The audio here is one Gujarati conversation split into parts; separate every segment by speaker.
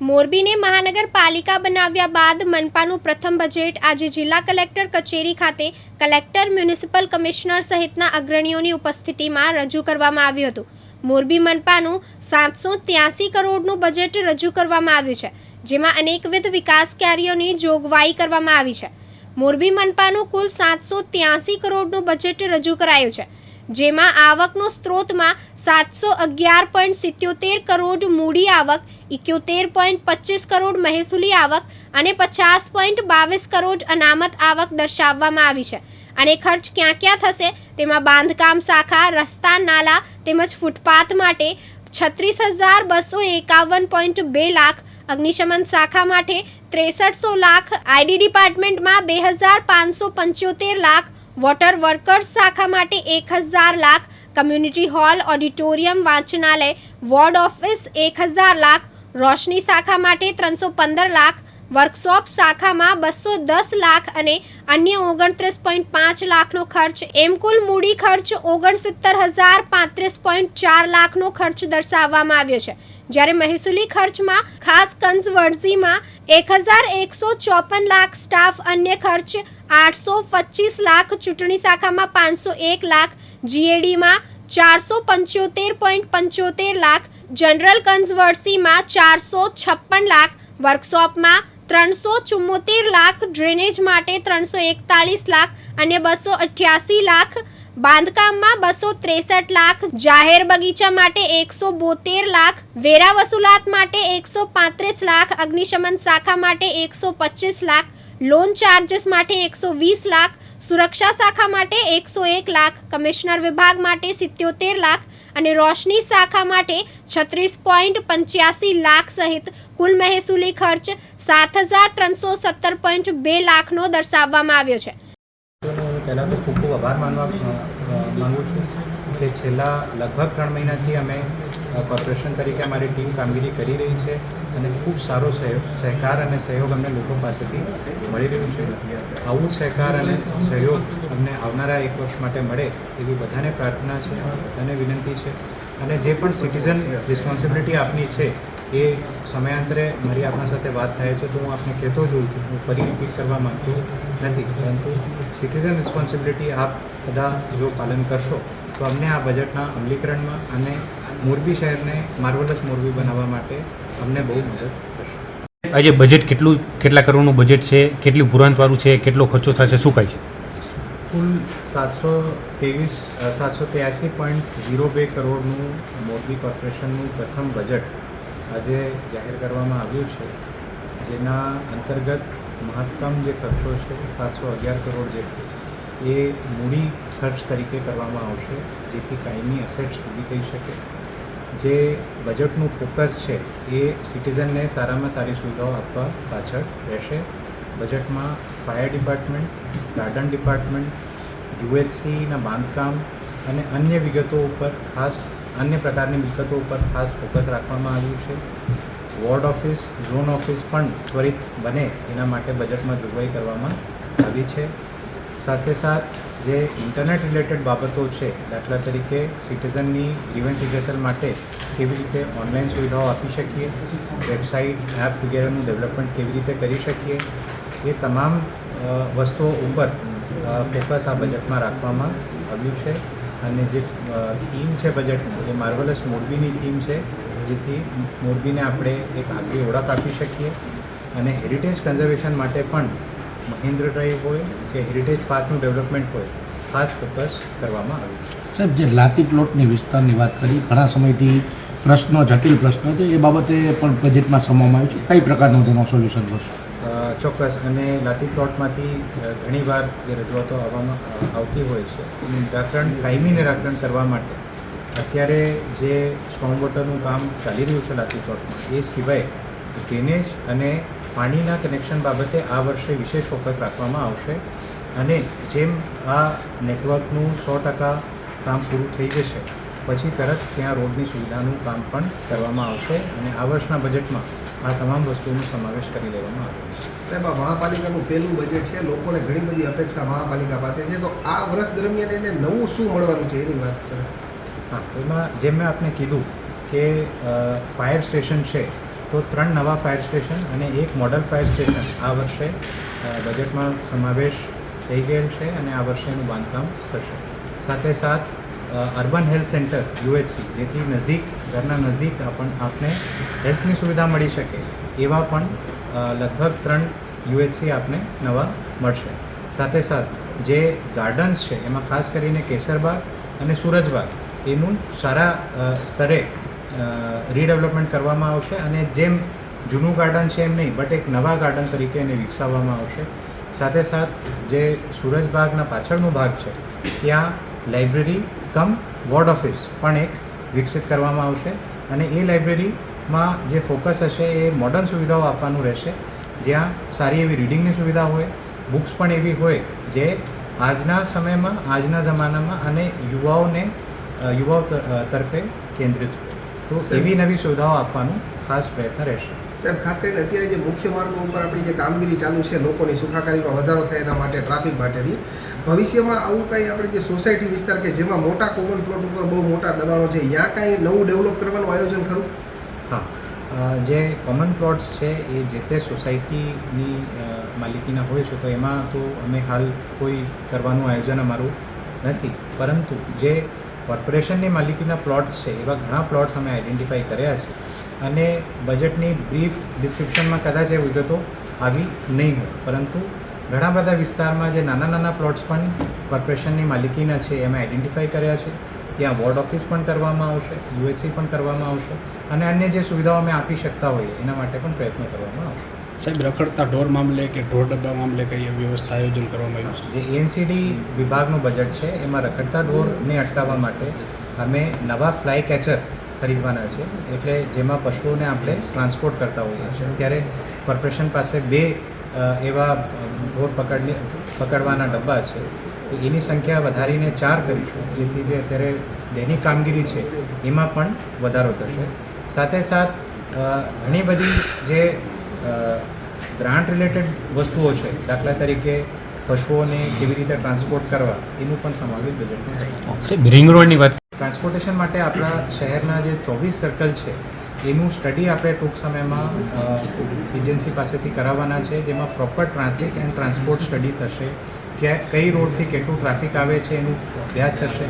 Speaker 1: મોરબીને મહાનગરપાલિકા બનાવ્યા બાદ મનપાનું પ્રથમ બજેટ આજે જિલ્લા કલેક્ટર કચેરી ખાતે કલેક્ટર, મ્યુનિસિપલ કમિશનર સહિતના અગ્રણીઓની ઉપસ્થિતિમાં રજૂ કરવામાં આવ્યું હતું. મોરબી મનપાનું સાતસો ત્યાસી કરોડનું બજેટ રજૂ કરવામાં આવ્યું છે, જેમાં અનેકવિધ વિકાસ કાર્યોની જોગવાઈ કરવામાં આવી છે. મોરબી મનપાનું કુલ સાતસો ત્યાસી કરોડનું બજેટ રજૂ કરાયું છે. જેમાં આવકનો સ્ત્રોતમાં સાતસો અગિયાર પોઈન્ટ સિત્યોતેર કરોડ મૂડી આવક ઇક્યોતેર પોઈન્ટ પચીસ કરોડ મહેસૂલી આવક અને પચાસ પોઈન્ટ બાવીસ કરોડ અનામત આવક દર્શાવવામાં આવી છે. અને ખર્ચ ક્યાં ક્યાં થશે તેમાં બાંધકામ શાખા, રસ્તા, નાલા તેમજ ફૂટપાથ માટે છત્રીસ હજાર બસો એકાવન પોઈન્ટ બે લાખ, અગ્નિશમન શાખા માટે ત્રેસઠસો લાખ, આઈડી ડિપાર્ટમેન્ટમાં બે હજાર પાંચસો પંચોતેર લાખ વોટર વર્કર્સ શાખા માટે એક હજાર લાખ, કમ્યુનિટી હોલ, ઓડિટોરિયમ, વાંચનાલય, વોર્ડ ઓફિસ એક હજાર લાખ, રોશની શાખા માટે ત્રણસો પંદર લાખ, વર્કશોપ શાખામાં બસો દસ લાખ અને અન્ય ઓગણત્રીસ પોઈન્ટ પાંચ લાખનો ખર્ચ. એમ કુલ મૂડી ખર્ચ ઓગણસિત્તર હજાર પાંત્રીસ પોઈન્ટ ચાર લાખનો ખર્ચ દર્શાવવામાં આવ્યો છે. જ્યારે મહેસૂલી ખર્ચમાં ખાસ કન્ઝવર્ઝીમાં એક હજાર એકસો ચોપન લાખ સ્ટાફ અન્ય ખર્ચ આઠસો પચીસ લાખ ચૂંટણી શાખામાં પાંચસો એક લાખ જીએડીમાં ચારસો પંચોતેર પોઈન્ટ પંચોતેર લાખ જનરલ કન્ઝવર્સીમાં ચારસો છપ્પન લાખ વર્કશોપમાં ત્રણસો ચુમ્મોતેર લાખ ડ્રેનેજ માટે ત્રણસો એકતાલીસ લાખ અને બસો અઠ્યાસી લાખ બાંધકામમાં બસો ત્રેસઠ લાખ જાહેર બગીચા માટે એકસો બોતેર લાખ વેરા વસૂલાત માટે એકસો પાંત્રીસ લાખ અગ્નિશમન શાખા માટે એકસો પચીસ લાખ લોન ચાર્જિસ માટે એકસો વીસ લાખ, સુરક્ષા શાખા માટે એકસો એક લાખ, કમિશનર વિભાગ માટે સિત્યોતેર લાખ અને રોશની શાખા માટે છત્રીસ પોઈન્ટ પંચ્યાસી લાખ સહિત કુલ મહેસૂલી ખર્ચ સાત હજાર ત્રણસો સત્તર પોઈન્ટ બે લાખનો દર્શાવવામાં આવ્યો છે.
Speaker 2: પહેલાં તો ખૂબ ખૂબ આભાર માનવા માગું છું કે છેલ્લા લગભગ ત્રણ મહિનાથી અમે કોર્પોરેશન તરીકે અમારી ટીમ કામગીરી કરી રહી છે અને ખૂબ સારો સહકાર અને સહયોગ અમને લોકો પાસેથી મળી રહ્યું છે. આવું જ સહકાર અને સહયોગ અમને આવનારા એક વર્ષ માટે મળે એવી બધાને પ્રાર્થના છે અને વિનંતી છે. અને જે પણ સિટીઝન રિસ્પોન્સિબિલિટી આપની છે એ સમયાંતરે મારી આપના સાથે વાત થાય છે તો હું આપને કહેતો જોઉં છું. હું ફરી રિપીટ કરવા માગતો નથી, પરંતુ સિટીઝન રિસ્પોન્સિબિલિટી આપ બધા જો પાલન કરશો તો અમને આ બજેટના અમલીકરણમાં અને મોરબી શહેરને માર્વેલસ મોરબી બનાવવા માટે અમને બહુ મદદ થશે
Speaker 3: આજે બજેટ કેટલું કેટલા કરોડનું બજેટ છે? કેટલું પુરાંતવાળું છે? કેટલો ખર્ચો થશે? શું કાંઈ છે?
Speaker 2: કુલ સાતસો ત્રેવીસ સાતસો ત્યાસી પોઈન્ટ ઝીરો બે કરોડનું મોરબી કોર્પોરેશનનું પ્રથમ બજેટ આજે જાહેર કરવામાં આવ્યું છે. જેના અંતર્ગત મહત્તમ જે ખર્ચો છે સાતસો અગિયાર કરોડ જેટલો એ મૂડી ખર્ચ તરીકે કરવામાં આવશે જેથી કાયમી એસેટ્સ ઊભી થઈ શકે. જે બજેટનું ફોકસ છે, એ સિટીઝનને સારામાં સારી સુવિધાઓ આપવા પાછળ રહેશે. બજેટમાં ફાયર ડિપાર્ટમેન્ટ ગાર્ડન ડિપાર્ટમેન્ટ યુએચસીના બાંધકામ અને અન્ય વિગતો ઉપર ખાસ, અન્ય પ્રકારની વિગતો ઉપર ખાસ ફોકસ રાખવામાં આવ્યું છે. વોર્ડ ઓફિસ ઝોન ઓફિસ પણ ત્વરિત બને, એના માટે બજેટમાં જોગવાઈ કરવામાં આવી છે. સાથે સાથ જે ઇન્ટરનેટ રિલેટેડ બાબતો છે, દાખલા તરીકે સિટીઝનની ગ્રીવન્સ રિહર્સલ માટે કેવી રીતે ઓનલાઈન સુવિધાઓ આપી શકીએ વેબસાઇટ એપ વગેરેનું ડેવલપમેન્ટ કેવી રીતે કરી શકીએ, એ તમામ વસ્તુઓ ઉપર ફોકસ આ બજેટમાં રાખવામાં આવ્યું છે. અને જે થીમ છે બજેટની એ માર્વલસ મોરબીની થીમ છે, જેથી મોરબીને આપણે એક આગવી ઓળખ આપી શકીએ. અને હેરિટેજ કન્ઝર્વેશન માટે પણ મહેન્દ્ર ડ્રાઈવ હોય કે હેરિટેજ પાર્કનું ડેવલપમેન્ટ હોય ખાસ ફોકસ કરવામાં આવ્યું છે.
Speaker 4: સાહેબ જે લાતી પ્લોટની વિસ્તારની વાત કરી ઘણા સમયથી પ્રશ્નો જટિલ પ્રશ્નો છે એ બાબતે પણ બજેટમાં સમાવવામાં આવ્યું છે. કઈ પ્રકારનું તેનો સોલ્યુશન કરશો?
Speaker 2: ચોક્કસ. અને લાતી પ્લોટમાંથી ઘણીવાર જે રજૂઆતો આવવામાં આવતી હોય છે એનું નિરાકરણ કાયમી નિરાકરણ કરવા માટે અત્યારે જે સ્ટોમ વોટરનું કામ ચાલી રહ્યું છે લાતી પ્લોટમાં એ સિવાય ડ્રેનેજ અને પાણીના કનેક્શન બાબતે આ વર્ષે વિશેષ ફોકસ રાખવામાં આવશે. અને જેમ આ નેટવર્કનું સો ટકા કામ પૂરું થઈ જશે પછી તરત ત્યાં રોડની સુવિધાનું કામ પણ કરવામાં આવશે અને આ વર્ષના બજેટમાં આ તમામ વસ્તુઓનો સમાવેશ કરી લેવામાં આવ્યો છે.
Speaker 5: સાહેબ આ મહાપાલિકાનું પહેલું બજેટ છે લોકોને ઘણી બધી અપેક્ષા મહાપાલિકા પાસે છે. તો આ વર્ષ દરમિયાન એને નવું શું મળવાનું છે એની વાત છે
Speaker 2: હા એમાં જેમ મેં આપને કીધું કે ફાયર સ્ટેશન છે તો ત્રણ નવા ફાયર સ્ટેશન અને એક મોડલ ફાયર સ્ટેશન આ વર્ષે બજેટમાં સમાવેશ થઈ ગયેલ છે અને આ વર્ષેનું બાંધકામ થશે. સાથે સાથ અર્બન હેલ્થ સેન્ટર, યુએચસી, જેથી નજદીક, ઘરના નજદીક આપણ, આપને હેલ્થની સુવિધા મળી શકે એવા પણ લગભગ ત્રણ યુએચસી આપને નવા મળશે. સાથે સાથ, જે ગાર્ડન્સ છે, એમાં ખાસ કરીને કેસરબાગ અને સૂરજબાગ, એનું સારા સ્તરે રીડેવલપમેન્ટ કરવામાં આવશે અને જેમ જૂનું ગાર્ડન છે એમ નહીં બટ એક નવા ગાર્ડન તરીકે એને વિકસાવવામાં આવશે. સાથે સાથ, જે સુરજબાગના પાછળનો ભાગ છે, ત્યાં લાઇબ્રેરી કમ વોર્ડ ઓફિસ પણ એક વિકસિત કરવામાં આવશે અને એ લાઇબ્રેરીમાં જે ફોકસ હશે એ મોડર્ન સુવિધાઓ આપવાનું રહેશે. જ્યાં સારી એવી રીડિંગની સુવિધા હોય બુક્સ પણ એવી હોય જે આજના સમયમાં, આજના જમાનામાં અને યુવાઓને યુવાઓ તરફે કેન્દ્રિત હોય તો એવી નવી સુવિધાઓ આપવાનું ખાસ પ્રયત્ન રહેશે.
Speaker 5: સાહેબ ખાસ કરીને અત્યારે જે મુખ્ય માર્ગો ઉપર આપણી જે કામગીરી ચાલુ છે લોકોની સુખાકારીમાં વધારો થાય એના માટે ટ્રાફિક માટેની ભવિષ્યમાં આવું કાંઈ આપણે જે સોસાયટી વિસ્તાર કે જેમાં મોટા કોમન પ્લોટ ઉપર બહુ મોટા દબાણો છે ત્યાં કાંઈ નવું ડેવલપ કરવાનું આયોજન ખરું?
Speaker 2: હા. જે કોમન પ્લોટ્સ છે એ જે તે સોસાયટીની માલિકીના હોય છે તો એમાં તો અમે હાલ કોઈ કરવાનું આયોજન અમારું નથી. પરંતુ જે કોર્પોરેશનની માલિકીના પ્લોટ્સ છે, એવા ઘણા પ્લોટ્સ અમે આઈડેન્ટિફાઈ કર્યા છે. અને બજેટની બ્રીફ ડિસ્ક્રિપ્શનમાં કદાચ એ વિગતો આવી નહીં હોય. પરંતુ ઘણા બધા વિસ્તારમાં જે નાના નાના પ્લોટ્સ પણ કોર્પોરેશનની માલિકીના છે, એમાં આઈડેન્ટિફાઈ કર્યા છે. ત્યાં વોર્ડ ઓફિસ પણ કરવામાં આવશે યુએચસી પણ કરવામાં આવશે અને અન્ય જે સુવિધાઓ અમે આપી શકતા હોઈએ, એના માટે પણ પ્રયત્નો કરવામાં આવશે.
Speaker 6: સાહેબ, રખડતા ઢોર મામલે કે ઢોર ડબ્બા મામલે કઈ વ્યવસ્થા આયોજન કરવામાં આવ્યું છે?
Speaker 2: જે એનસીડી વિભાગનું બજેટ છે, એમાં રખડતા ઢોરને અટકાવવા માટે અમે નવા ફ્લાય કેચર ખરીદવાના છે. એટલે જેમાં પશુઓને આપણે ટ્રાન્સપોર્ટ કરતા હોઈએ છીએ. ત્યારે કોર્પોરેશન પાસે બે એવા ઢોર પકડની, પકડવાના ડબ્બા છે. તો એની સંખ્યા વધારીને ચાર કરીશું, જેથી જે અત્યારે દૈનિક કામગીરી છે, એમાં પણ વધારો થશે. સાથે સાથ ઘણી બધી જે ગ્રાન્ટ રિલેટેડ વસ્તુઓ છે. દાખલા તરીકે પશુઓને કેવી રીતે ટ્રાન્સપોર્ટ કરવા એનું પણ સમાવેશ બજેટમાં થાય.
Speaker 3: રિંગ રોડની વાત
Speaker 2: ટ્રાન્સપોર્ટેશન માટે આપણા શહેરના જે ચોવીસ સર્કલ છે એનું સ્ટડી આપણે ટૂંક સમયમાં એજન્સી પાસેથી કરાવવાના છે જેમાં proper translate and transport study થશે. કે કઈ રોડથી કેટલું ટ્રાફિક આવે છે એનું અભ્યાસ થશે.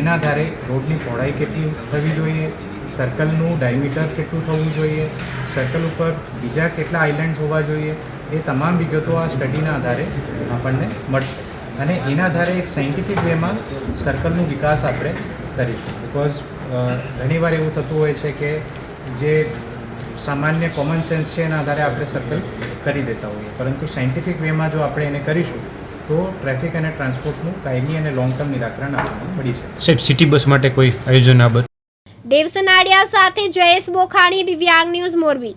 Speaker 2: એના આધારે રોડની પહોળાઈ કેટલી થવી જોઈએ સર્કલનું ડાયમીટર કેટલું થવું જોઈએ, સર્કલ ઉપર બીજા કેટલા આઇલેન્ડ્સ હોવા જોઈએ, એ તમામ વિગતો આ સ્ટડીના આધારે આપણને મળશે. અને એના આધારે એક સાયન્ટિફિક વેમાં સર્કલનું વિકાસ આપણે કરીશું. બિકોઝ ઘણીવાર એવું થતું હોય છે કે જે સામાન્ય કોમન સેન્સ છે એના આધારે આપણે સર્કલ કરી દેતા હોઈએ. પરંતુ સાયન્ટિફિક વેમાં જો આપણે એને કરીશું, તો ટ્રાફિક અને ટ્રાન્સપોર્ટનું કાયમી અને લોંગ ટર્મ નિરાકરણ આપણને મળી શકે.
Speaker 3: સાહેબ, સિટી બસ માટે કોઈ આયોજન આ
Speaker 1: દેવસનાડિયા સાથે જયેશ બોખાણી દિવ્યાંગ ન્યૂઝ મોરબી.